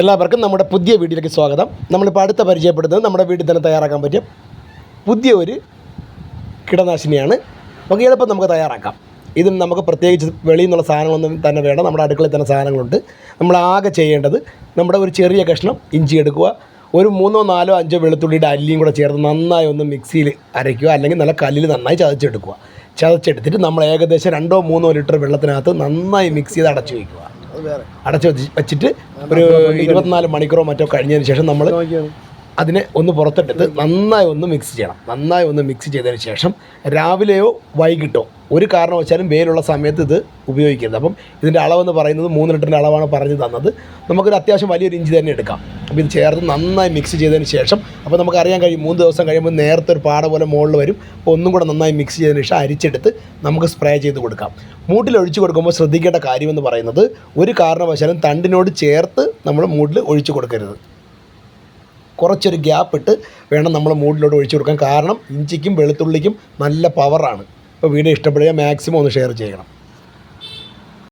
എല്ലാവർക്കും നമ്മുടെ പുതിയ വീഡിയോയിലേക്ക് സ്വാഗതം. നമ്മളിപ്പോൾ അടുത്ത പരിചയപ്പെടുന്നത് നമ്മുടെ വീട്ടിൽ തന്നെ തയ്യാറാക്കാൻ പറ്റിയ പുതിയ ഒരു കീടനാശിനിയാണ്. നമുക്ക് എളുപ്പം നമുക്ക് തയ്യാറാക്കാം. ഇതിന് നമുക്ക് പ്രത്യേകിച്ച് വെളിയിൽ നിന്നുള്ള സാധനങ്ങളൊന്നും തന്നെ വേണം നമ്മുടെ അടുക്കളയിൽ തന്നെ സാധനങ്ങളുണ്ട്. നമ്മൾ ആകെ ചെയ്യേണ്ടത് നമ്മുടെ ഒരു ചെറിയ കഷ്ണം ഇഞ്ചി എടുക്കുക. ഒരു മൂന്നോ നാലോ അഞ്ചോ വെളുത്തുള്ളിയുടെ അല്ലിയും കൂടെ ചേർത്ത് നന്നായി ഒന്ന് മിക്സിയിൽ അരയ്ക്കുക. അല്ലെങ്കിൽ നല്ല കല്ലിൽ നന്നായി ചതച്ചെടുക്കുക. ചതച്ചെടുത്തിട്ട് നമ്മൾ ഏകദേശം രണ്ടോ മൂന്നോ ലിറ്റർ വെള്ളത്തിനകത്ത് നന്നായി മിക്സ് ചെയ്ത് അടച്ചു വയ്ക്കുക. അടച്ചു വെച്ചിട്ട് ഒരു ഇരുപത്തിനാല് മണിക്കൂറോ മറ്റോ കഴിഞ്ഞതിന് ശേഷം നമ്മൾ അതിനെ ഒന്ന് പുറത്തെടുത്ത് നന്നായി ഒന്ന് മിക്സ് ചെയ്യണം. നന്നായി ഒന്ന് മിക്സ് ചെയ്തതിന് ശേഷം രാവിലെയോ വൈകിട്ടോ ഒരു കാരണവശാലും വെയിലുള്ള സമയത്ത് ഇത് ഉപയോഗിക്കരുത്. അപ്പം ഇതിന്റെ അളവെന്ന് പറയുന്നത് മൂന്ന് ലിറ്ററിന്റെ അളവാണ് പറഞ്ഞു തന്നത്. നമുക്കൊരു അത്യാവശ്യം വലിയൊരു ഇഞ്ചി തന്നെ എടുക്കാം. അപ്പോൾ ഇത് ചേർത്ത് നന്നായി മിക്സ് ചെയ്തതിന് ശേഷം അപ്പോൾ നമുക്കറിയാൻ കഴിയും മൂന്ന് ദിവസം കഴിയുമ്പോൾ നേരത്തെ ഒരു പാട പോലെ മുകളിൽ വരും. അപ്പോൾ ഒന്നും കൂടെ നന്നായി മിക്സ് ചെയ്തതിന് ശേഷം അരിച്ചെടുത്ത് നമുക്ക് സ്പ്രേ ചെയ്ത് കൊടുക്കാം. മൂട്ടിൽ ഒഴിച്ചു കൊടുക്കുമ്പോൾ ശ്രദ്ധിക്കേണ്ട കാര്യമെന്ന് പറയുന്നത് ഒരു കാരണവശാലും തണ്ടിനോട് ചേർത്ത് നമ്മൾ മൂട്ടിൽ ഒഴിച്ചു കൊടുക്കരുത്. കുറച്ചൊരു ഗ്യാപ്പ് ഇട്ട് വേണം നമ്മൾ മൂട്ടിലോട്ട് ഒഴിച്ചു കൊടുക്കാൻ. കാരണം ഇഞ്ചിക്കും വെളുത്തുള്ളിക്കും നല്ല പവറാണ് വീഡിയോ ഇഷ്ടപ്പെടുക മാക്സിമം ഒന്ന് ഷെയർ ചെയ്യണം.